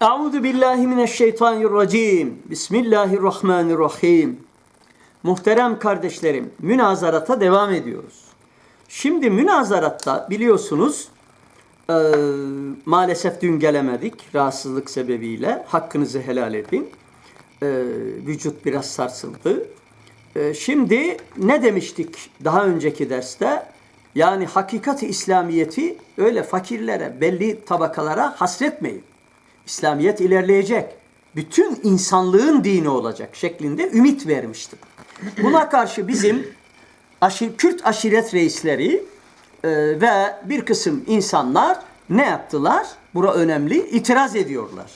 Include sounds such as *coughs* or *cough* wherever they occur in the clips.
Euzu billahi mineşşeytanirracim. Bismillahirrahmanirrahim. Muhterem kardeşlerim, münazarata devam ediyoruz. Şimdi münazaratta biliyorsunuz eee, maalesef dün gelemedik rahatsızlık sebebiyle. Hakkınızı helal edin. Eee, vücut biraz sarsıldı. Eee, şimdi ne demiştik daha önceki derste? Yani hakikati İslamiyeti öyle fakirlere, belli tabakalara hasretmeyin. İslamiyet ilerleyecek. Bütün insanlığın dini olacak şeklinde ümit vermiştim. Buna karşı bizim aşir, Kürt aşiret reisleri e, ve bir kısım insanlar ne yaptılar? Bura önemli. İtiraz ediyorlar.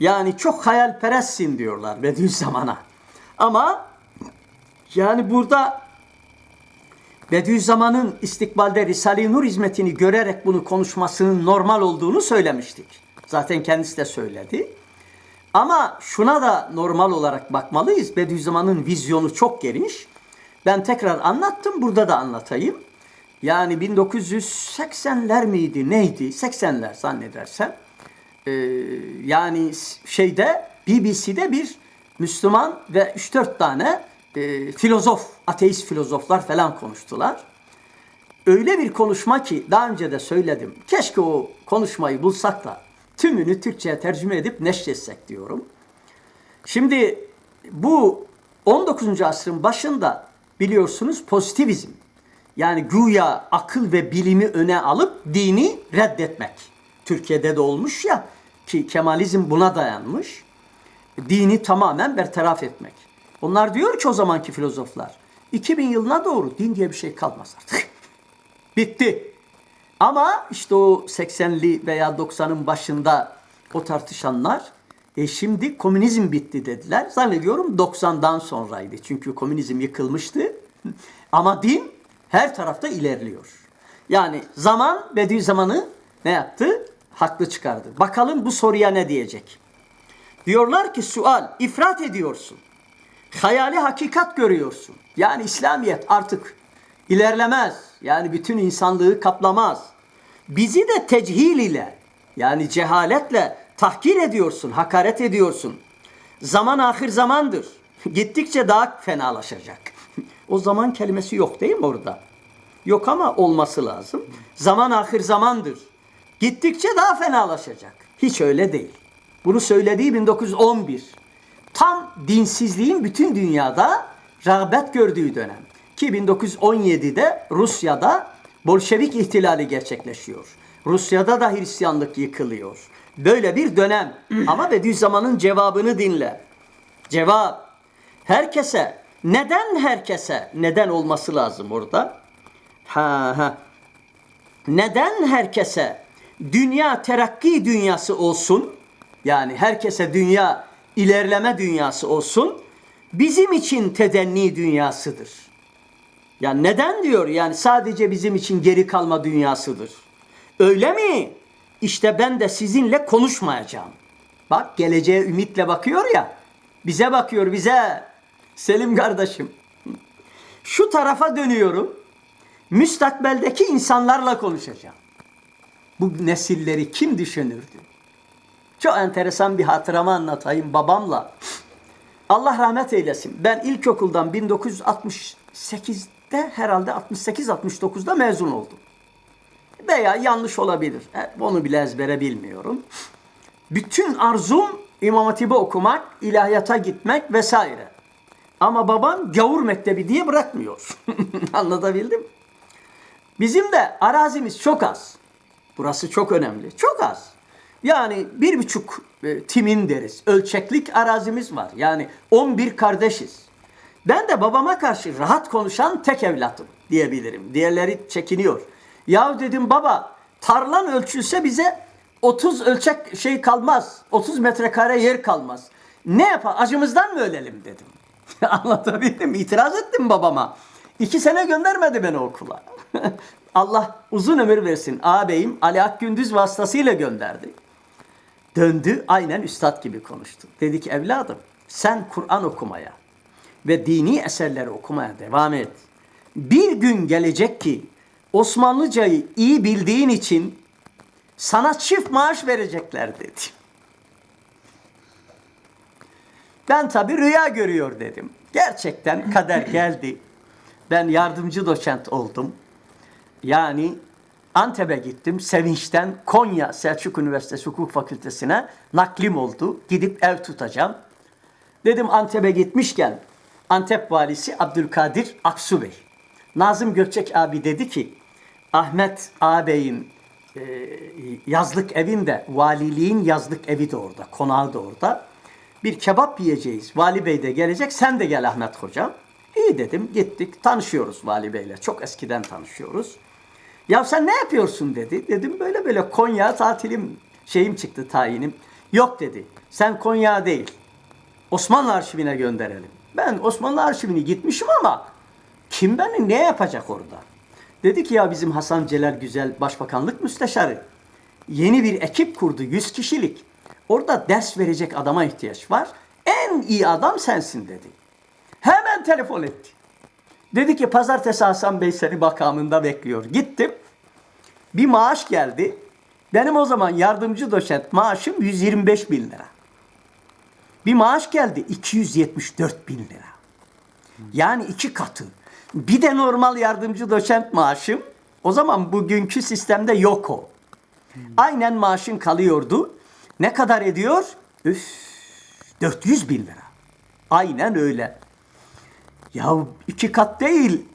Yani çok hayalperestsin diyorlar Bediüzzaman'a. Ama yani burada Bediüzzaman'ın istikbalde Risale-i Nur hizmetini görerek bunu konuşmasının normal olduğunu söylemiştik. Zaten kendisi de söyledi. Ama şuna da normal olarak bakmalıyız. Bediüzzaman'ın vizyonu çok geniş. Ben tekrar anlattım, burada da anlatayım. Yani 1980'ler miydi, neydi? 80'ler zannedersem. Ee, yani şeyde, BBC'de bir Müslüman ve 3-4 tane e, filozof, ateist filozoflar falan konuştular. Öyle bir konuşma ki daha önce de söyledim. Keşke o konuşmayı bulsak da tümünü Türkçe'ye tercüme edip neşretsek diyorum. Şimdi bu 19. asrın başında biliyorsunuz pozitivizm yani güya akıl ve bilimi öne alıp dini reddetmek. Türkiye'de de olmuş ya ki Kemalizm buna dayanmış. Dini tamamen bertaraf etmek. Onlar diyor ki o zamanki filozoflar 2000 yılına doğru din diye bir şey kalmaz artık. *laughs* Bitti. Ama işte o 80'li veya 90'ın başında o tartışanlar e şimdi komünizm bitti dediler. Zannediyorum 90'dan sonraydı. Çünkü komünizm yıkılmıştı. *laughs* Ama din her tarafta ilerliyor. Yani zaman Bediüzzaman'ı ne yaptı? Haklı çıkardı. Bakalım bu soruya ne diyecek? Diyorlar ki sual, ifrat ediyorsun. Hayali hakikat görüyorsun. Yani İslamiyet artık ilerlemez. Yani bütün insanlığı kaplamaz. Bizi de techil ile yani cehaletle tahkir ediyorsun, hakaret ediyorsun. Zaman ahir zamandır. *laughs* Gittikçe daha fenalaşacak. *laughs* o zaman kelimesi yok değil mi orada? Yok ama olması lazım. Zaman ahir zamandır. Gittikçe daha fenalaşacak. Hiç öyle değil. Bunu söylediği 1911. Tam dinsizliğin bütün dünyada rağbet gördüğü dönem. Ki 1917'de Rusya'da Bolşevik ihtilali gerçekleşiyor. Rusya'da da Hristiyanlık yıkılıyor. Böyle bir dönem. Ama Bediüzzaman'ın cevabını dinle. Cevap. Herkese, neden herkese, neden olması lazım orada? Ha ha. Neden herkese dünya terakki dünyası olsun? Yani herkese dünya ilerleme dünyası olsun. Bizim için tedenni dünyasıdır. Ya neden diyor? Yani sadece bizim için geri kalma dünyasıdır. Öyle mi? İşte ben de sizinle konuşmayacağım. Bak geleceğe ümitle bakıyor ya. Bize bakıyor bize. Selim kardeşim. Şu tarafa dönüyorum. Müstakbeldeki insanlarla konuşacağım. Bu nesilleri kim düşünürdü? Çok enteresan bir hatıramı anlatayım babamla. Allah rahmet eylesin. Ben ilkokuldan 1968'de herhalde 68-69'da mezun oldum. Veya yanlış olabilir. E, Onu bile ezbere bilmiyorum. Bütün arzum İmam Hatip'i okumak, ilahiyata gitmek vesaire. Ama babam gavur mektebi diye bırakmıyor. *laughs* Anlatabildim? Bizim de arazimiz çok az. Burası çok önemli. Çok az. Yani bir buçuk e, timin deriz. Ölçeklik arazimiz var. Yani 11 kardeşiz. Ben de babama karşı rahat konuşan tek evlatım diyebilirim. Diğerleri çekiniyor. Ya dedim baba tarlan ölçülse bize 30 ölçek şey kalmaz. 30 metrekare yer kalmaz. Ne yapar? Acımızdan mı ölelim dedim. *laughs* Anlatabildim? İtiraz ettim babama. İki sene göndermedi beni okula. *laughs* Allah uzun ömür versin. Ağabeyim Ali Akgündüz vasıtasıyla gönderdi. Döndü aynen üstad gibi konuştu. Dedi ki evladım sen Kur'an okumaya ve dini eserleri okumaya devam et. Bir gün gelecek ki Osmanlıcayı iyi bildiğin için Sana çift maaş verecekler dedi. Ben tabii rüya görüyor dedim. Gerçekten kader geldi. Ben yardımcı doçent oldum. Yani Antep'e gittim. Sevinçten Konya Selçuk Üniversitesi Hukuk Fakültesine naklim oldu. Gidip ev tutacağım. Dedim Antep'e gitmişken Antep valisi Abdülkadir Aksu Bey. Nazım Gökçek abi dedi ki Ahmet ağabeyin e, yazlık evinde valiliğin yazlık evi de orada, konağı da orada. Bir kebap yiyeceğiz. Vali Bey de gelecek. Sen de gel Ahmet hocam. İyi dedim. Gittik. Tanışıyoruz Vali Bey'le. Çok eskiden tanışıyoruz. Ya sen ne yapıyorsun dedi. Dedim böyle böyle Konya tatilim şeyim çıktı tayinim. Yok dedi. Sen Konya değil. Osmanlı arşivine gönderelim. Ben Osmanlı arşivine gitmişim ama kim beni ne yapacak orada? Dedi ki ya bizim Hasan Celal Güzel Başbakanlık Müsteşarı yeni bir ekip kurdu 100 kişilik. Orada ders verecek adama ihtiyaç var. En iyi adam sensin dedi. Hemen telefon etti. Dedi ki pazartesi Hasan Bey seni makamında bekliyor. Gittim. Bir maaş geldi. Benim o zaman yardımcı doçent maaşım 125 bin lira. Bir maaş geldi 274 bin lira. Yani iki katı. Bir de normal yardımcı doçent maaşım. O zaman bugünkü sistemde yok o. Aynen maaşın kalıyordu. Ne kadar ediyor? Üf, 400 bin lira. Aynen öyle. Ya iki kat değil.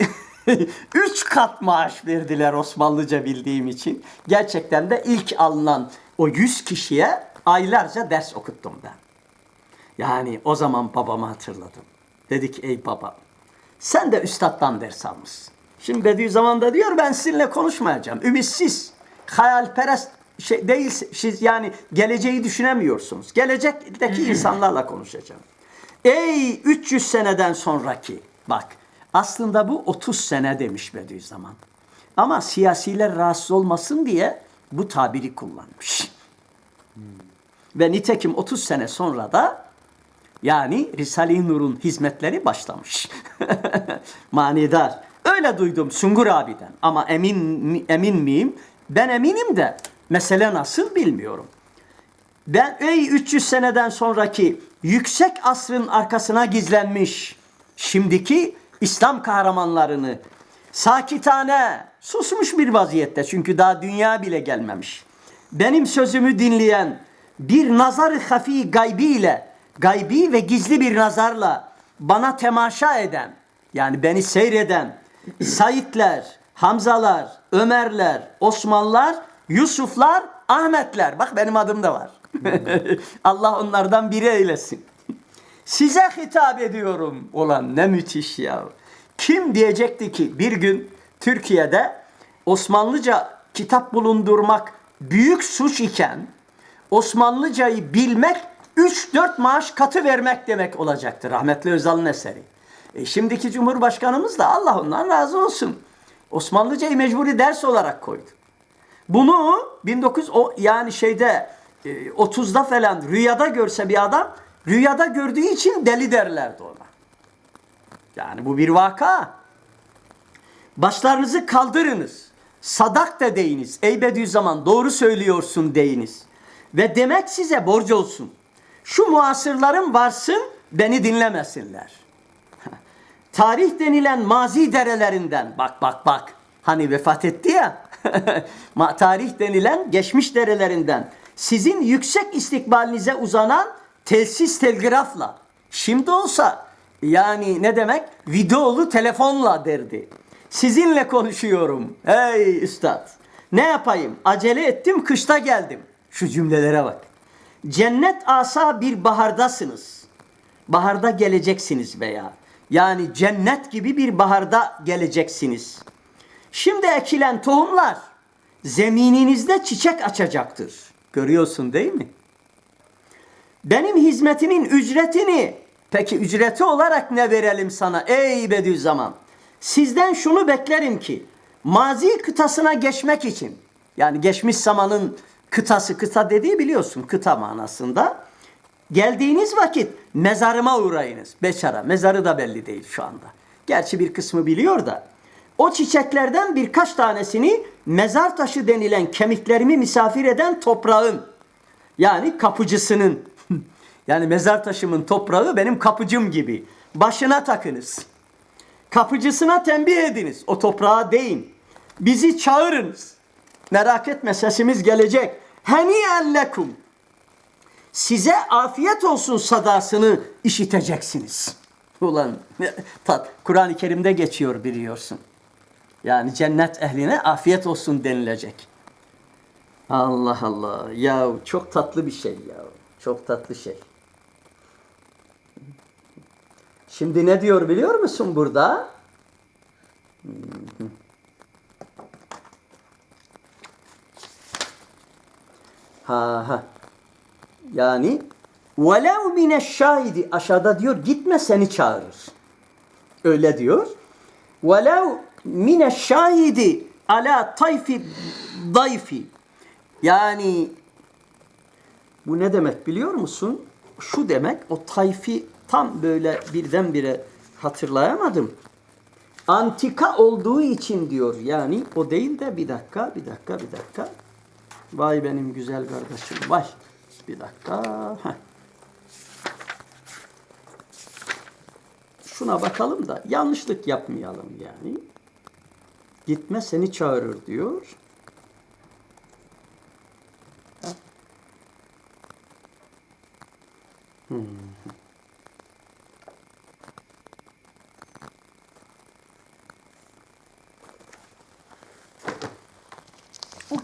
*laughs* Üç kat maaş verdiler Osmanlıca bildiğim için. Gerçekten de ilk alınan o 100 kişiye aylarca ders okuttum ben. Yani o zaman babamı hatırladım. Dedik ey baba sen de üstattan ders almışsın. Şimdi Bediüzzaman da diyor ben sizinle konuşmayacağım. Ümitsiz, hayalperest şey değil, siz yani geleceği düşünemiyorsunuz. Gelecekteki insanlarla konuşacağım. Ey 300 seneden sonraki bak aslında bu 30 sene demiş Bediüzzaman. Ama siyasiler rahatsız olmasın diye bu tabiri kullanmış. Ve nitekim 30 sene sonra da yani Risale-i Nur'un hizmetleri başlamış. *laughs* Manidar. Öyle duydum Sungur abiden ama emin emin miyim? Ben eminim de mesele nasıl bilmiyorum. Ben ey 300 seneden sonraki yüksek asrın arkasına gizlenmiş şimdiki İslam kahramanlarını sakitane susmuş bir vaziyette çünkü daha dünya bile gelmemiş. Benim sözümü dinleyen bir nazar hafi gaybi ile gaybi ve gizli bir nazarla bana temaşa eden yani beni seyreden Saidler, Hamzalar, Ömerler, Osmanlar, Yusuflar, Ahmetler. Bak benim adım da var. *laughs* Allah onlardan biri eylesin. Size hitap ediyorum olan ne müthiş ya. Kim diyecekti ki bir gün Türkiye'de Osmanlıca kitap bulundurmak büyük suç iken Osmanlıcayı bilmek 3-4 maaş katı vermek demek olacaktır. Rahmetli Özal'ın eseri. E, şimdiki Cumhurbaşkanımız da Allah ondan razı olsun. Osmanlıcayı mecburi ders olarak koydu. Bunu 19 o yani şeyde e, 30'da falan rüyada görse bir adam rüyada gördüğü için deli derlerdi ona. Yani bu bir vaka. Başlarınızı kaldırınız. Sadak da deyiniz. Ey Bediüzzaman doğru söylüyorsun deyiniz. Ve demek size borç olsun. Şu muasırlarım varsın beni dinlemesinler. *laughs* Tarih denilen mazi derelerinden bak bak bak. Hani vefat etti ya. *laughs* Tarih denilen geçmiş derelerinden sizin yüksek istikbalinize uzanan telsiz telgrafla şimdi olsa yani ne demek videolu telefonla derdi. Sizinle konuşuyorum. Hey üstad. Ne yapayım? Acele ettim kışta geldim. Şu cümlelere bak. Cennet asa bir bahardasınız. Baharda geleceksiniz veya yani cennet gibi bir baharda geleceksiniz. Şimdi ekilen tohumlar zemininizde çiçek açacaktır. Görüyorsun değil mi? Benim hizmetimin ücretini peki ücreti olarak ne verelim sana ey Bediüzzaman? Sizden şunu beklerim ki mazi kıtasına geçmek için yani geçmiş zamanın kıtası kıta dediği biliyorsun kıta manasında. Geldiğiniz vakit mezarıma uğrayınız. Beçara. Mezarı da belli değil şu anda. Gerçi bir kısmı biliyor da. O çiçeklerden birkaç tanesini mezar taşı denilen kemiklerimi misafir eden toprağın yani kapıcısının yani mezar taşımın toprağı benim kapıcım gibi. Başına takınız. Kapıcısına tembih ediniz. O toprağa değin. Bizi çağırınız. Merak etme sesimiz gelecek. Heniyen lekum. Size afiyet olsun sadasını işiteceksiniz. Ulan tat Kur'an-ı Kerim'de geçiyor biliyorsun. Yani cennet ehline afiyet olsun denilecek. Allah Allah. Ya çok tatlı bir şey ya. Çok tatlı şey. Şimdi ne diyor biliyor musun burada? Ha ha. Yani velev mine şahidi aşağıda diyor gitme seni çağırır. Öyle diyor. Velev mine şahidi ala tayfi dayfi. Yani bu ne demek biliyor musun? Şu demek o tayfi tam böyle birdenbire hatırlayamadım. Antika olduğu için diyor yani o değil de bir dakika bir dakika bir dakika. Vay benim güzel kardeşim vay. Bir dakika. Şuna bakalım da yanlışlık yapmayalım yani. Gitme seni çağırır diyor. Hmm.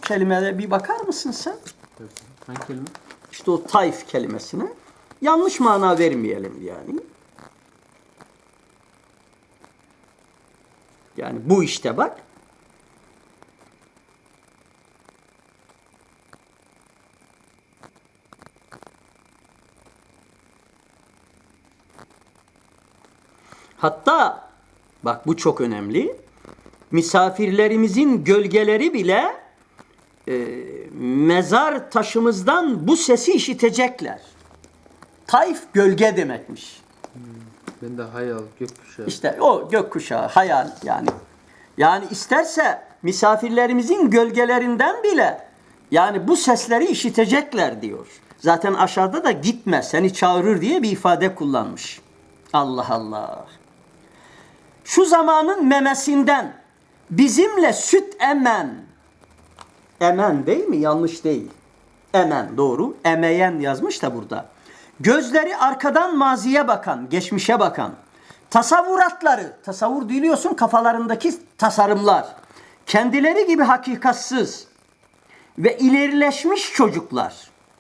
Bu kelimede bir bakar mısın sen? Hangi kelime? İşte o tayf kelimesine. Yanlış mana vermeyelim yani. Yani bu işte bak. Hatta bak bu çok önemli. Misafirlerimizin gölgeleri bile mezar taşımızdan bu sesi işitecekler. Tayf gölge demekmiş. Ben de hayal, gökkuşağı. İşte o gökkuşağı, hayal yani. Yani isterse misafirlerimizin gölgelerinden bile yani bu sesleri işitecekler diyor. Zaten aşağıda da gitme seni çağırır diye bir ifade kullanmış. Allah Allah. Şu zamanın memesinden bizimle süt emen. Emen değil mi? Yanlış değil. Emen doğru. Emeyen yazmış da burada. Gözleri arkadan maziye bakan, geçmişe bakan. Tasavvuratları, tasavvur biliyorsun kafalarındaki tasarımlar. Kendileri gibi hakikatsız ve ilerileşmiş çocuklar.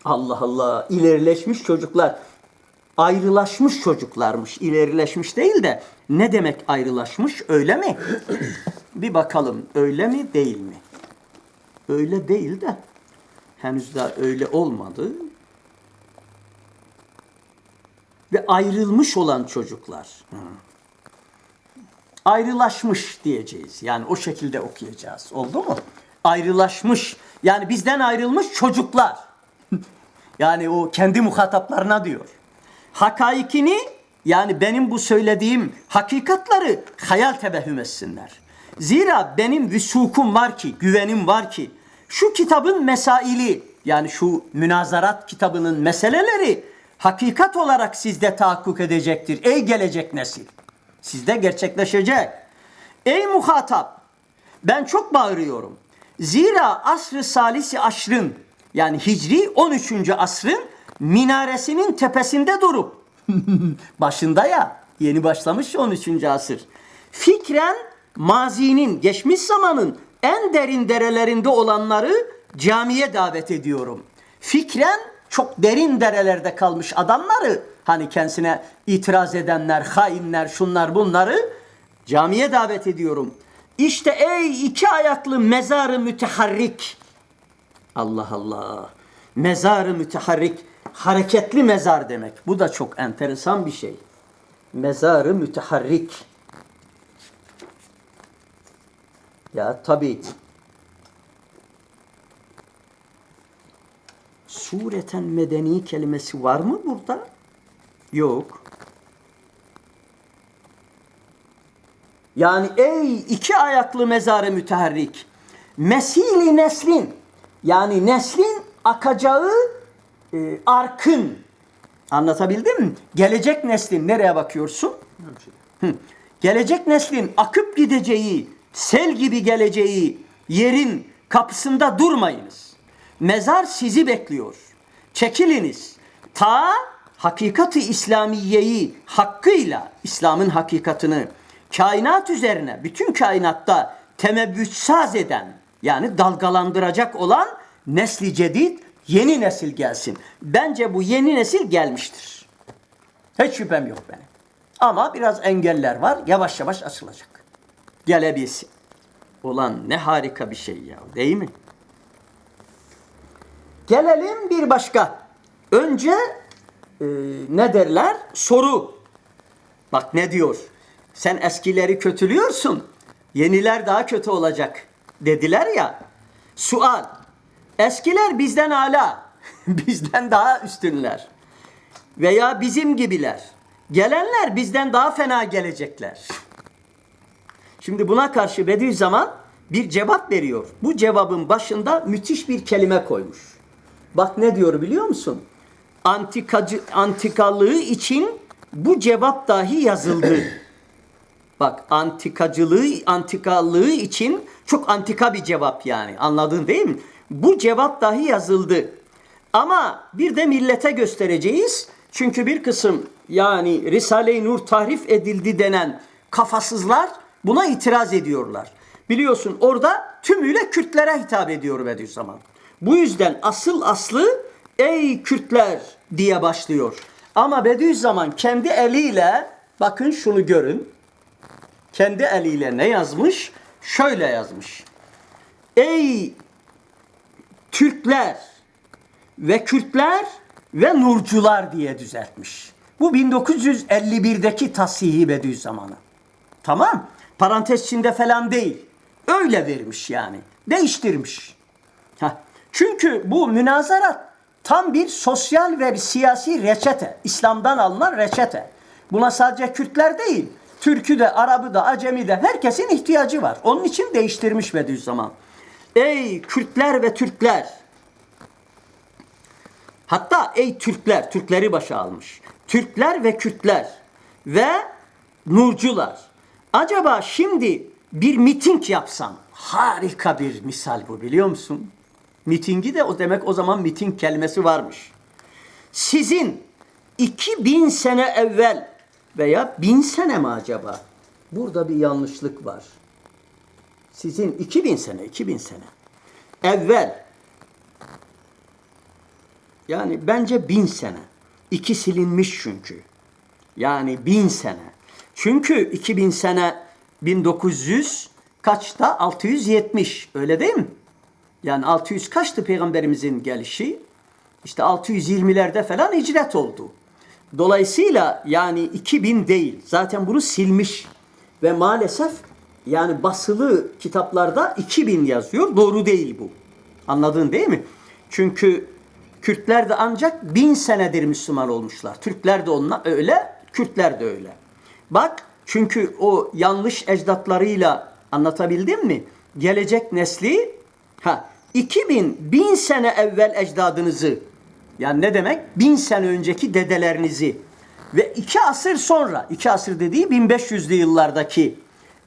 Allah Allah, ilerileşmiş çocuklar. Ayrılaşmış çocuklarmış. İlerileşmiş değil de ne demek ayrılaşmış? Öyle mi? Bir bakalım öyle mi değil mi? Öyle değil de henüz daha öyle olmadı. Ve ayrılmış olan çocuklar. Hı. Ayrılaşmış diyeceğiz. Yani o şekilde okuyacağız. Oldu mu? Ayrılaşmış. Yani bizden ayrılmış çocuklar. *laughs* yani o kendi muhataplarına diyor. Hakaikini yani benim bu söylediğim hakikatları hayal tebehüm etsinler. Zira benim vüsukum var ki, güvenim var ki şu kitabın mesaili yani şu münazarat kitabının meseleleri hakikat olarak sizde tahakkuk edecektir. Ey gelecek nesil. Sizde gerçekleşecek. Ey muhatap ben çok bağırıyorum. Zira asrı salisi aşrın yani hicri 13. asrın minaresinin tepesinde durup *laughs* başında ya yeni başlamış 13. asır. Fikren mazinin geçmiş zamanın en derin derelerinde olanları camiye davet ediyorum. Fikren çok derin derelerde kalmış adamları hani kendisine itiraz edenler, hainler, şunlar bunları camiye davet ediyorum. İşte ey iki ayaklı mezarı müteharrik. Allah Allah. Mezarı müteharrik. Hareketli mezar demek. Bu da çok enteresan bir şey. Mezarı müteharrik. Ya tabii sureten medeni kelimesi var mı burada? Yok. Yani ey iki ayaklı mezarı müteharrik. Mesili neslin. Yani neslin akacağı e, arkın. Anlatabildim mi? Gelecek neslin nereye bakıyorsun? Hı. Gelecek neslin akıp gideceği, sel gibi geleceği yerin kapısında durmayınız. Mezar sizi bekliyor. Çekiliniz. Ta hakikati İslamiyeyi hakkıyla İslam'ın hakikatını kainat üzerine bütün kainatta temebbütsaz eden yani dalgalandıracak olan nesli cedid yeni nesil gelsin. Bence bu yeni nesil gelmiştir. Hiç şüphem yok benim. Ama biraz engeller var. Yavaş yavaş açılacak. Gelebilsin. Ulan ne harika bir şey ya. Değil mi? Gelelim bir başka. Önce e, ne derler? Soru. Bak ne diyor? Sen eskileri kötülüyorsun. Yeniler daha kötü olacak dediler ya. Sual. Eskiler bizden ala. *laughs* bizden daha üstünler veya bizim gibiler. Gelenler bizden daha fena gelecekler. Şimdi buna karşı Bediüzzaman bir cevap veriyor. Bu cevabın başında müthiş bir kelime koymuş. Bak ne diyor biliyor musun? Antikacı, antikalığı için bu cevap dahi yazıldı. *coughs* Bak antikacılığı, antikalığı için çok antika bir cevap yani. Anladın değil mi? Bu cevap dahi yazıldı. Ama bir de millete göstereceğiz. Çünkü bir kısım yani Risale-i Nur tahrif edildi denen kafasızlar buna itiraz ediyorlar. Biliyorsun orada tümüyle Kürtlere hitap ediyor Bediüzzaman. Bu yüzden asıl aslı ey Kürtler diye başlıyor. Ama Bediüzzaman kendi eliyle bakın şunu görün. Kendi eliyle ne yazmış? Şöyle yazmış. Ey Türkler ve Kürtler ve Nurcular diye düzeltmiş. Bu 1951'deki tasihi Bediüzzaman'ı. Tamam. Parantez içinde falan değil. Öyle vermiş yani. Değiştirmiş. Heh. Çünkü bu münazarat tam bir sosyal ve bir siyasi reçete. İslam'dan alınan reçete. Buna sadece Kürtler değil, Türk'ü de, Arap'ı da, Acemi de herkesin ihtiyacı var. Onun için değiştirmiş Bediüzzaman. Ey Kürtler ve Türkler! Hatta ey Türkler, Türkleri başa almış. Türkler ve Kürtler ve Nurcular. Acaba şimdi bir miting yapsam, harika bir misal bu biliyor musun? Mitingi de o demek o zaman miting kelimesi varmış. Sizin 2000 sene evvel veya 1000 sene mi acaba? Burada bir yanlışlık var. Sizin 2000 sene, 2000 sene evvel yani bence bin sene. İki silinmiş çünkü. Yani bin sene. Çünkü 2000 sene 1900 kaçta? 670. Öyle değil mi? Yani 600 kaçtı peygamberimizin gelişi? İşte 620'lerde falan hicret oldu. Dolayısıyla yani 2000 değil. Zaten bunu silmiş. Ve maalesef yani basılı kitaplarda 2000 yazıyor. Doğru değil bu. Anladın değil mi? Çünkü Kürtler de ancak bin senedir Müslüman olmuşlar. Türkler de onunla öyle, Kürtler de öyle. Bak çünkü o yanlış ecdatlarıyla anlatabildim mi? Gelecek nesli ha 2000 bin sene evvel ecdadınızı yani ne demek? Bin sene önceki dedelerinizi ve iki asır sonra, iki asır dediği 1500'lü yıllardaki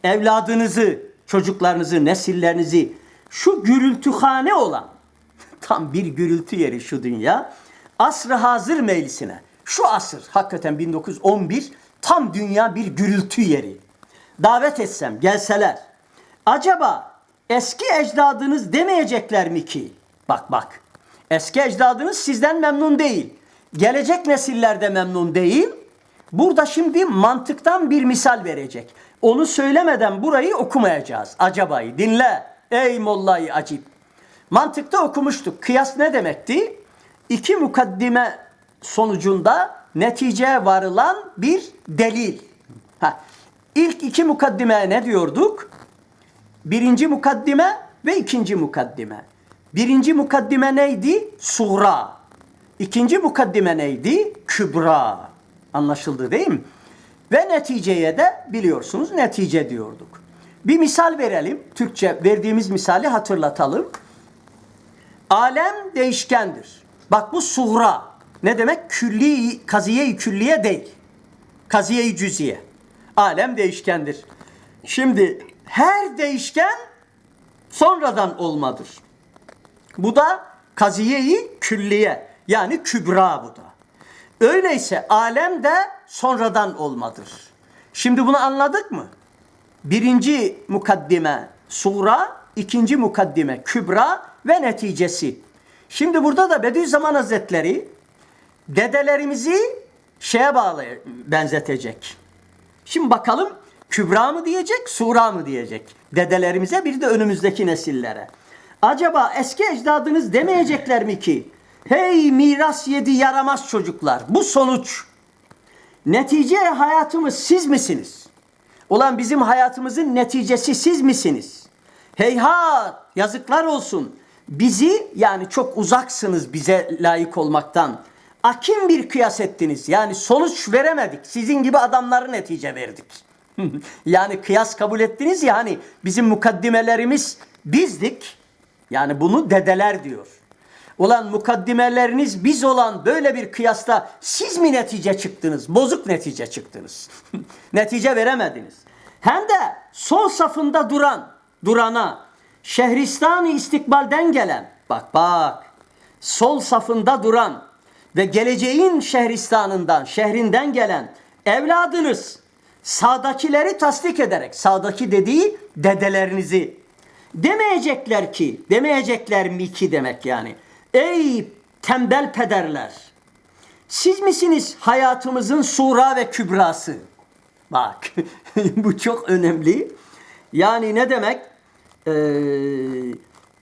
evladınızı, çocuklarınızı, nesillerinizi şu gürültühane olan *laughs* tam bir gürültü yeri şu dünya. Asrı hazır meclisine. Şu asır hakikaten 1911 tam dünya bir gürültü yeri. Davet etsem gelseler. Acaba eski ecdadınız demeyecekler mi ki? Bak bak. Eski ecdadınız sizden memnun değil. Gelecek nesiller de memnun değil. Burada şimdi mantıktan bir misal verecek. Onu söylemeden burayı okumayacağız. Acabayı dinle. Ey mollayı acip. Mantıkta okumuştuk. Kıyas ne demekti? İki mukaddime sonucunda neticeye varılan bir delil. Ha. İlk iki mukaddime ne diyorduk? Birinci mukaddime ve ikinci mukaddime. Birinci mukaddime neydi? Sura. İkinci mukaddime neydi? Kübra. Anlaşıldı değil mi? Ve neticeye de biliyorsunuz netice diyorduk. Bir misal verelim. Türkçe verdiğimiz misali hatırlatalım. Alem değişkendir. Bak bu suğra. Ne demek? Külli, kaziye-i külliye değil. Kaziye-i cüziye. Alem değişkendir. Şimdi her değişken sonradan olmadır. Bu da kaziye-i külliye. Yani kübra bu da. Öyleyse alem de sonradan olmadır. Şimdi bunu anladık mı? Birinci mukaddime sura, ikinci mukaddime kübra ve neticesi. Şimdi burada da Bediüzzaman Hazretleri dedelerimizi şeye bağlı benzetecek. Şimdi bakalım kübra mı diyecek, sura mı diyecek? Dedelerimize bir de önümüzdeki nesillere. Acaba eski ecdadınız demeyecekler mi ki? Hey miras yedi yaramaz çocuklar. Bu sonuç. Netice hayatımız siz misiniz? Ulan bizim hayatımızın neticesi siz misiniz? Heyhat yazıklar olsun. Bizi yani çok uzaksınız bize layık olmaktan. Akim bir kıyas ettiniz. Yani sonuç veremedik. Sizin gibi adamları netice verdik. *laughs* yani kıyas kabul ettiniz ya hani bizim mukaddimelerimiz bizdik. Yani bunu dedeler diyor. Ulan mukaddimeleriniz biz olan böyle bir kıyasta siz mi netice çıktınız? Bozuk netice çıktınız. *laughs* netice veremediniz. Hem de sol safında duran, durana, Şehristan-ı istikbalden gelen, bak bak, sol safında duran ve geleceğin şehristanından, şehrinden gelen evladınız sağdakileri tasdik ederek, sağdaki dediği dedelerinizi demeyecekler ki, demeyecekler mi ki demek yani. Ey tembel pederler, siz misiniz hayatımızın sura ve kübrası? Bak, *laughs* bu çok önemli. Yani ne demek? Ee,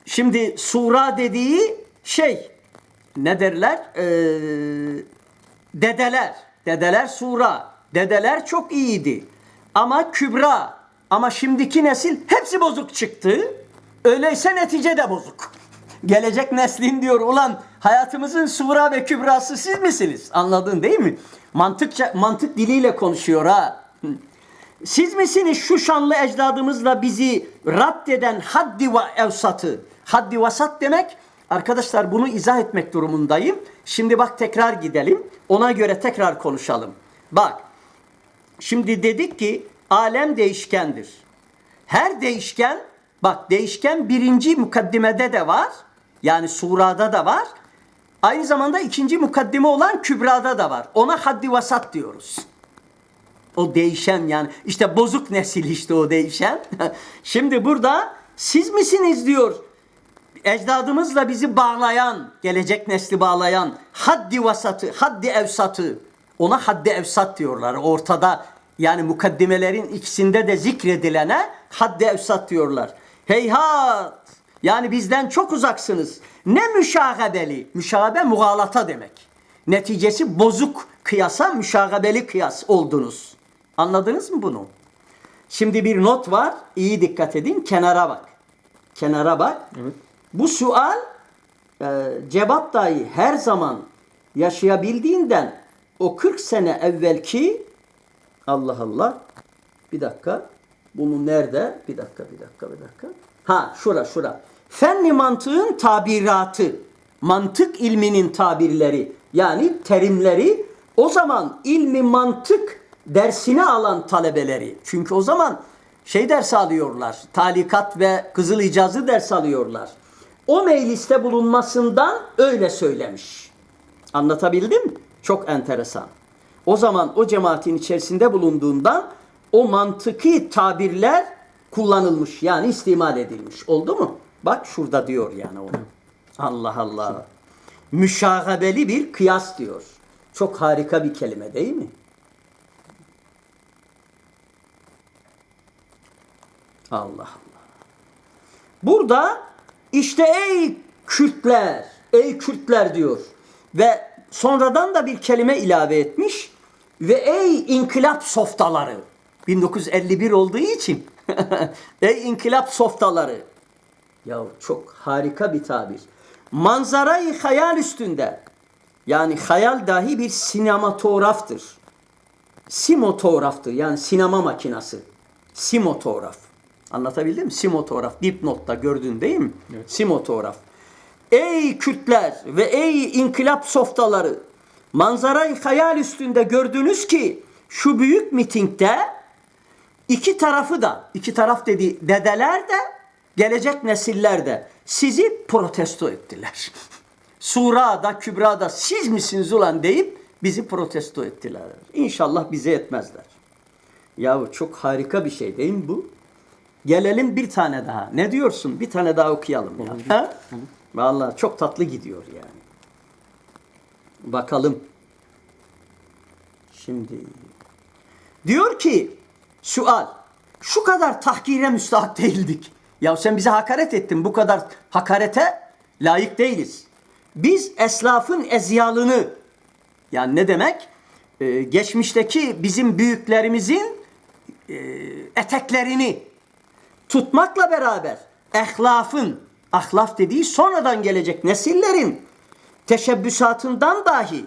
şimdi sura dediği şey, ne derler? Ee, dedeler. Dedeler sura. Dedeler çok iyiydi. Ama kübra. Ama şimdiki nesil hepsi bozuk çıktı. Öyleyse netice de bozuk. Gelecek neslin diyor ulan hayatımızın sura ve kübrası siz misiniz? Anladın değil mi? Mantıkça, mantık diliyle konuşuyor ha. Siz misiniz şu şanlı ecdadımızla bizi raddeden haddi ve evsatı? Haddi vasat demek arkadaşlar bunu izah etmek durumundayım. Şimdi bak tekrar gidelim. Ona göre tekrar konuşalım. Bak şimdi dedik ki alem değişkendir. Her değişken bak değişken birinci mukaddimede de var. Yani surada da var. Aynı zamanda ikinci mukaddime olan kübrada da var. Ona haddi vasat diyoruz. O değişen yani işte bozuk nesil işte o değişen. *laughs* Şimdi burada siz misiniz diyor ecdadımızla bizi bağlayan, gelecek nesli bağlayan haddi vasatı, haddi evsatı. Ona haddi evsat diyorlar. Ortada yani mukaddimelerin ikisinde de zikredilene haddi evsat diyorlar. Heyhat! Yani bizden çok uzaksınız. Ne müşagabeli? Müşagabe mugalata demek. Neticesi bozuk kıyasa müşagabeli kıyas oldunuz. Anladınız mı bunu? Şimdi bir not var. İyi dikkat edin. Kenara bak. Kenara bak. Evet. Bu sual e, cevap dahi her zaman yaşayabildiğinden o 40 sene evvelki Allah Allah bir dakika bunu nerede? Bir dakika bir dakika bir dakika. Ha şura şura. Fenli mantığın tabiratı. Mantık ilminin tabirleri yani terimleri o zaman ilmi mantık dersini alan talebeleri. Çünkü o zaman şey ders alıyorlar. Talikat ve kızıl icazı ders alıyorlar. O mecliste bulunmasından öyle söylemiş. Anlatabildim? Çok enteresan. O zaman o cemaatin içerisinde bulunduğundan o mantıki tabirler kullanılmış. Yani istimal edilmiş. Oldu mu? Bak şurada diyor yani onu. Allah Allah. Müşagabeli bir kıyas diyor. Çok harika bir kelime değil mi? Allah Allah. Burada işte ey Kürtler, ey Kürtler diyor. Ve sonradan da bir kelime ilave etmiş. Ve ey inkılap softaları. 1951 olduğu için. *laughs* ey inkılap softaları. Ya çok harika bir tabir. Manzarayı hayal üstünde. Yani hayal dahi bir sinematograftır. Simotograftır yani sinema makinası. Simotograf. Anlatabildim mi? Simotograf. Dipnotta gördün değil mi? Simotograf. Ey Kürtler ve ey inkılap softaları manzarayı hayal üstünde gördünüz ki şu büyük mitingde iki tarafı da iki taraf dedi dedeler de gelecek nesiller de sizi protesto ettiler. *laughs* Sura'da, Kübra'da siz misiniz ulan deyip bizi protesto ettiler. İnşallah bize etmezler. Yahu çok harika bir şey değil mi bu? Gelelim bir tane daha. Ne diyorsun? Bir tane daha okuyalım ya. Ha? Vallahi çok tatlı gidiyor yani. Bakalım. Şimdi diyor ki sual şu kadar tahkire müstahak değildik. Ya sen bize hakaret ettin. Bu kadar hakarete layık değiliz. Biz eslafın ezyalını yani ne demek? Ee, geçmişteki bizim büyüklerimizin e, eteklerini tutmakla beraber ehlafın, ahlaf dediği sonradan gelecek nesillerin teşebbüsatından dahi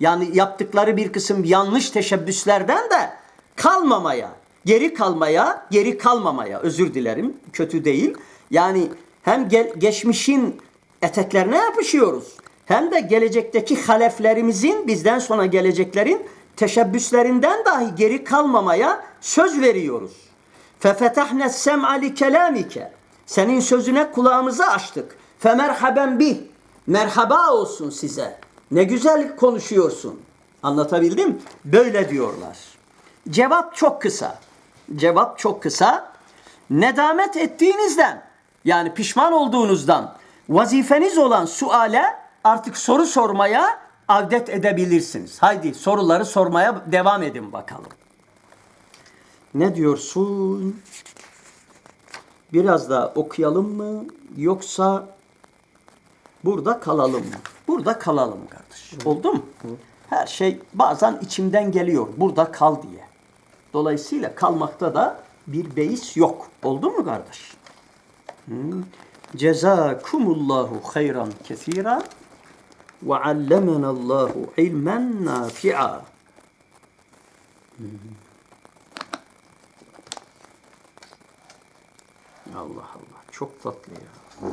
yani yaptıkları bir kısım yanlış teşebbüslerden de kalmamaya, geri kalmaya, geri kalmamaya özür dilerim kötü değil. Yani hem gel- geçmişin eteklerine yapışıyoruz hem de gelecekteki haleflerimizin bizden sonra geleceklerin teşebbüslerinden dahi geri kalmamaya söz veriyoruz. فَفَتَحْنَا السَّمْعَ لِكَلَامِكَ Senin sözüne kulağımızı açtık. فَمَرْحَبًا bih Merhaba olsun size. Ne güzel konuşuyorsun. Anlatabildim? Böyle diyorlar. Cevap çok kısa. Cevap çok kısa. Nedamet ettiğinizden yani pişman olduğunuzdan vazifeniz olan suale artık soru sormaya avdet edebilirsiniz. Haydi soruları sormaya devam edin bakalım. Ne diyorsun? Biraz daha okuyalım mı yoksa burada kalalım mı? Burada kalalım kardeş. Oldu mu? Her şey bazen içimden geliyor. Burada kal diye. Dolayısıyla kalmakta da bir beis yok. Oldu mu kardeş? Cezakumullahu hayran kesira ve allemenallahu ilmen nafi'a. Allah Allah. Çok tatlı ya.